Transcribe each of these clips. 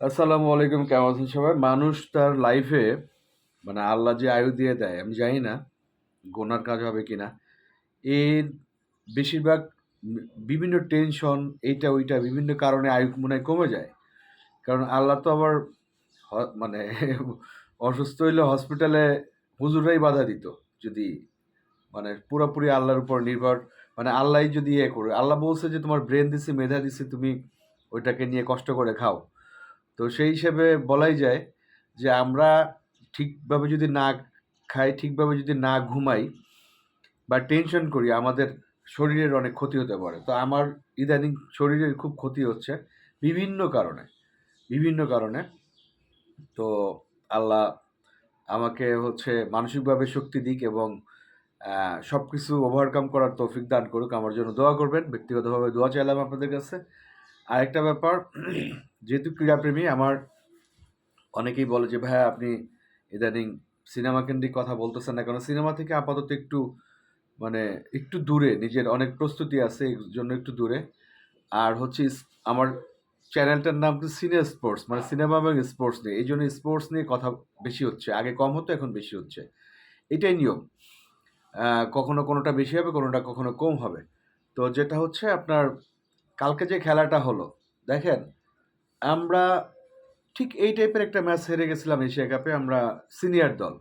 আসসালামু আলাইকুম, কেমন আছেন সবাই? মানুষ তার লাইফে মানে আল্লাহ যে আয়ু দিয়ে দেয়, আমি জানি না গোনার কাজ হবে কি না এর বেশিরভাগ বিভিন্ন টেনশন এইটা, ওইটা, বিভিন্ন কারণে আয়ু মনে হয় কমে যায়। কারণ আল্লাহ তো আবার মানে অসুস্থ হইলে হসপিটালে হুজুরাই বাধা দিত। যদি মানে পুরোপুরি আল্লাহর উপর নির্ভর মানে আল্লাহই যদি ইয়ে করে, আল্লাহ বলছে যে তোমার ব্রেন দিছে, মেধা দিছে, তুমি ওইটাকে নিয়ে কষ্ট করে খাও। তো সেই হিসেবে বলাই যায় যে আমরা ঠিকভাবে যদি না খাই, ঠিকভাবে যদি না ঘুমাই বা টেনশন করি, আমাদের শরীরের অনেক ক্ষতি হতে পারে। তো আমার ইদানিং শরীরের খুব ক্ষতি হচ্ছে বিভিন্ন কারণে বিভিন্ন কারণে। তো আল্লাহ আমাকে হচ্ছে মানসিকভাবে শক্তি দিক এবং সব কিছু ওভারকাম করার তৌফিক দান করুক। আমার জন্য দোয়া করবেন। ব্যক্তিগতভাবে দোয়া চাইলাম আপনাদের কাছে। আরেকটা ব্যাপার যেহেতু ক্রীড়াপ্রেমী, আমার অনেকেই বলে যে, ভাইয়া, আপনি ইদানিং সিনেমা কেন্দ্রিক কথা বলতেছেন না কেন? সিনেমা থেকে আপাতত একটু মানে একটু দূরে, নিজের অনেক প্রস্তুতি আছে এই জন্য একটু দূরে। আর হচ্ছে আমার চ্যানেলটার নাম কি সিনিয়র স্পোর্টস মানে সিনেমা এবং স্পোর্টস নিয়ে। এই জন্য স্পোর্টস নিয়ে কথা বেশি হচ্ছে। আগে কম হতো, এখন বেশি হচ্ছে। এটাই নিয়ম। কখনো কোনোটা বেশি হবে, কোনোটা কখনো কম হবে। তো যেটা হচ্ছে, আপনার কালকে যে খেলাটা হলো, দেখেন আমরা ঠিক এই টাইপের একটা ম্যাচ হেরে গেছিলাম এশিয়া কাপে আমরা সিনিয়র দল।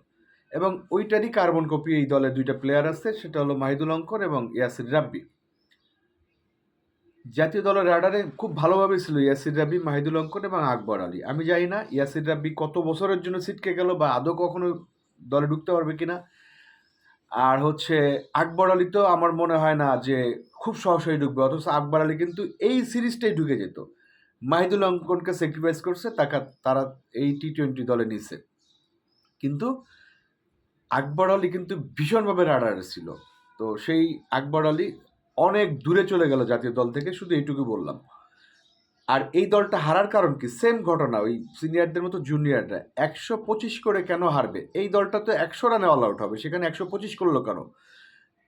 এবং ওইটারই কার্বন কপি এই দলে দুইটা প্লেয়ার আছে, সেটা হলো মাহিদুল অঙ্কন এবং ইয়াসির রাব্বি। জাতীয় দলের রাডারে খুব ভালোভাবে ছিল ইয়াসির রাব্বি, মাহিদুল অঙ্কন এবং আকবর আলী। আমি জানি না ইয়াসির রাব্বি কত বছরের জন্য ছিটকে গেল বা আদৌ কখনো দলে ঢুকতে পারবে কিনা আর হচ্ছে আকবর আলী তো আমার মনে হয় না যে খুব সহসাই ঢুকবে, অথচ আকবর আলী কিন্তু এই সিরিজটাই ঢুকে যেত। মাহিদুল অঙ্কনকে স্যাক্রিফাইস করছে, তাকা তারা এই টি টোয়েন্টি দলে নিছে কিন্তু আকবর আলী কিন্তু ভীষণভাবে রাডারে ছিল। তো সেই আকবর আলী অনেক দূরে চলে গেল জাতীয় দল থেকে, শুধু এইটুকু বললাম। আর এই দলটা হারার কারণ কি? সেম ঘটনা, ওই সিনিয়রদের মতো জুনিয়ররা একশো পঁচিশ করে কেন হারবে? এই দলটা তো একশো রানে অল আউট হবে, সেখানে একশো পঁচিশ করল কেন?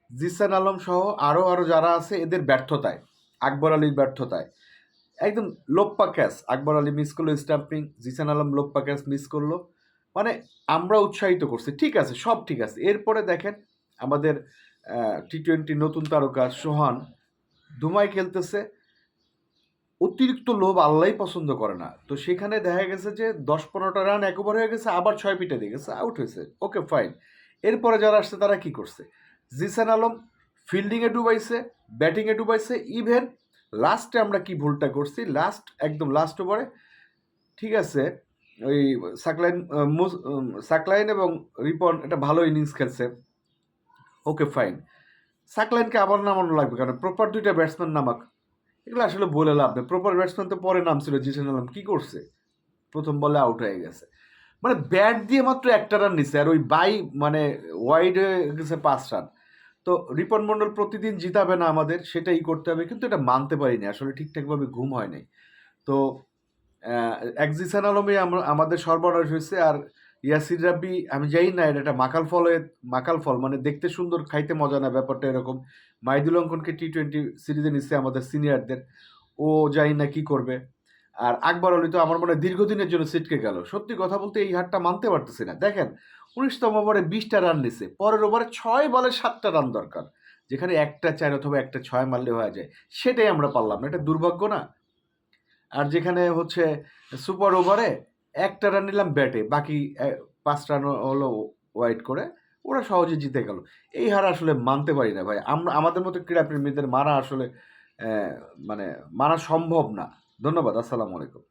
জিসান আলম সহ আরও আরও যারা আছে, এদের ব্যর্থতায়, আকবর আলীর ব্যর্থতায়। একদম লোপ্পা ক্যাচ আকবর আলী মিস করল স্টাম্পিং জিসান আলম লোপ্পা ক্যাচ মিস করল। মানে আমরা উৎসাহিত করছি। ঠিক আছে, সব ঠিক আছে। এরপরে দেখেন আমাদের টি টোয়েন্টি নতুন তারকা সোহান দুমাই খেলতেছে। অতিরিক্ত লোভ আল্লাহ পছন্দ করে না। তো সেখানে দেখা গেছে যে দশ পনেরোটা রান একবার হয়ে গেছে, আবার ছয় পিটে দিয়ে গেছে আউট হয়েছে। ওকে ফাইন এরপরে যারা আসছে, তারা কি করছে? জিসান আলম ফিল্ডিংয়ে ডুবাইছে ব্যাটিংয়ে ডুবাইছে ইভেন লাস্টে আমরা কি ভুলটা করছি? লাস্ট একদম লাস্ট ওভারে ঠিক আছে, ওই সাকলাইন সাকলাইন এবং রিপন এটা ভালো ইনিংস খেলছে। ওকে ফাইন সাকলাইনকে আবার নামানো লাগবে কারণ প্রপার দুইটা ব্যাটসম্যান নামাক। এগুলো আসলে বলে লাভ নেই। প্রপার ব্যাটসম্যান তো পরে নামছিল জিসান আলম কী করছে? প্রথম বলে আউট হয়ে গেছে। মানে ব্যাট দিয়ে মাত্র একটা রান নিছে, আর ওই বাই মানে ওয়াইড হয়ে গেছে পাঁচ রান তো রিপন মণ্ডল প্রতিদিন জিতাবে না আমাদের, সেটাই করতে হবে, কিন্তু এটা মানতে পারিনি, আসলে ঠিকঠাকভাবে ঘুম হয় নাই। তো একজিসান আলমে আমাদের সর্বনাশ হয়েছে, আর ইয়াসির রাব্বি, আমি জানি না, এটা একটা মাকাল ফলে, মাকাল ফল মানে দেখতে সুন্দর, খাইতে মজা না, ব্যাপারটা এরকম। মাইদুল অঙ্কনকে টি টোয়েন্টি সিরিজে নিচ্ছে আমাদের সিনিয়রদের, ও জানি না কি করবে। আর আকবর আলী তো আমার মনে হয় দীর্ঘদিনের জন্য সিটকে গেল। সত্যি কথা বলতে এই হারটা মানতে পারতেছি না। দেখেন উনিশতম ওভারে বিশটা রান নিছে, পরের ওভারে ছয় বলে সাতটা রান দরকার। যেখানে একটা চার অথবা একটা ছয় মারলে হয়ে যায়, সেটাই আমরা পারলাম না, এটা দুর্ভাগ্য না। আর যেখানে হচ্ছে সুপার ওভারে একটা রান নিলাম ব্যাটে বাকি পাঁচ রান হলো ওয়াইড করে, ওরা সহজে জিতে গেল। এই হার আসলে মানতে পারি না ভাই, আমরা, আমাদের মতো ক্রীড়াপ্রেমীদের মারা আসলে মানে মানা সম্ভব না। ধন্যবাদ, আসসালামু আলাইকুম।